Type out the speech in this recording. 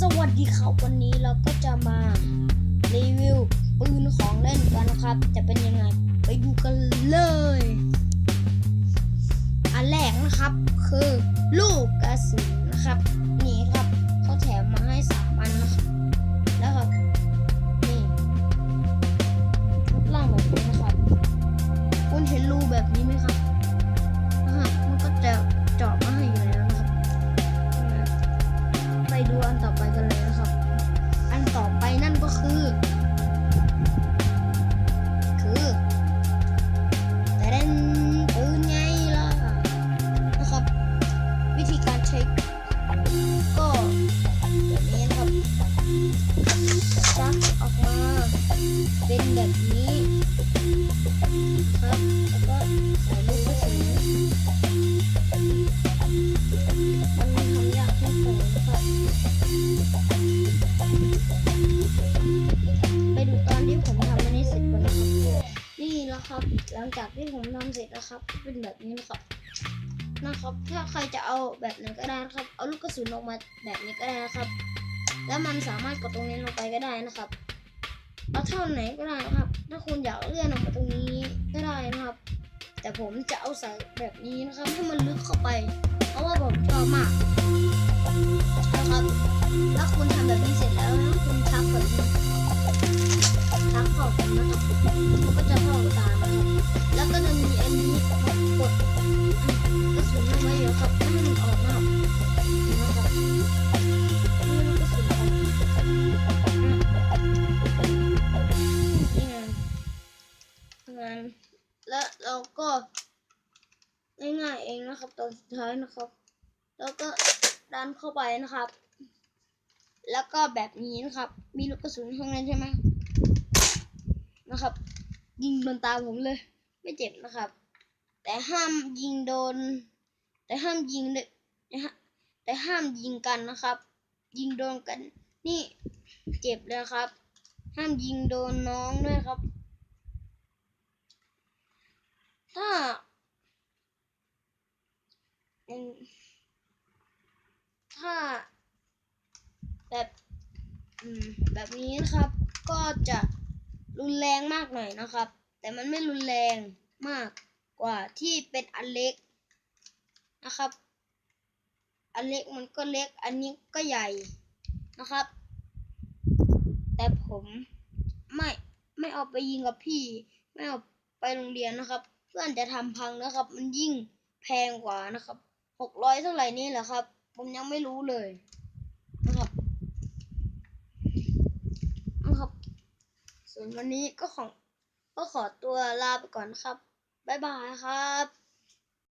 สวัสดีครับวันนี้เราก็จะมารีวิวปืนของเล่นกันนะครับ จะเป็นยังไงไปดูกันเลย อันแรกนะครับคือลูกกระสุนนะครับ นี่ครับเขาแถมมาให้สามอันนะครับแล้วครับนี่รูปร่างแบบนี้นะครับ คุณเห็นรูแบบนี้ไหมครับ ซักออกมาเป็นแบบนี้ครับแล้วก็ใส่ลูกกระสุนมันทำยากที่สุดครับไปดูตอนที่ผมทำอันนี้เสร็จก่อนนะครับนี่แล้วครับ หลังจากที่ผมทำเสร็จแล้วครับ เป็นแบบนี้นะครับนะครับ ถ้าใครจะเอาแบบไหนก็ได้นะครับ เอาลูกกระสุนออกมาแบบนี้ก็ได้นะครับ แล้วมันสามารถกดตรงนี้ลงไปก็ได้นะครับเอาเท่าไหนก็ได้นะครับ ถ้าคุณอยากเลื่อนออกมาตรงนี้ก็ได้นะครับ แต่ผมจะเอาใส่แบบนี้นะครับให้มันลึกเข้าไป เพราะว่าผมชอบมากนะครับถ้าคุณทำแบบนี้เสร็จแล้วนะคุณทักแบบนี้ทักข้ากันนะครับ เราก็ง่ายๆเองนะครับ ตอนสุดท้ายนะครับ แล้วก็ดันเข้าไปนะครับ แล้วก็แบบนี้นะครับ มีลูกกระสุนข้างในใช่ไหมนะครับ ยิงโดนตาผมเลย ไม่เจ็บนะครับ แต่ห้ามยิงโดน แต่ห้ามยิงเลยแต่ห้าแต่ห้ามยิงกันนะครับ ยิงโดนกัน นี่เจ็บเลยครับ ห้ามยิงโดนน้องด้วยครับ ถ้าอืม ถ้า แบบแบบนี้นะครับ ก็จะรุนแรงมากหน่อยนะครับ แต่มันไม่รุนแรงมากกว่าที่เป็นอันเล็กนะครับ อันเล็กมันก็เล็ก อันนี้ก็ใหญ่นะครับ แต่ผมไม่ไม่เอาไปยิงกับพี่ ไม่เอาไปโรงเรียนนะครับ เพื่อนจะทำพังนะครับ มันยิ่งแพงกว่านะครับ หกร้อยเท่าไหร่นี่เหรอครับ ผมยังไม่รู้เลยนะครับนะครับ ส่วนวันนี้ก็ของก็ขอตัวลาไปก่อนครับ บ๊ายบายครับ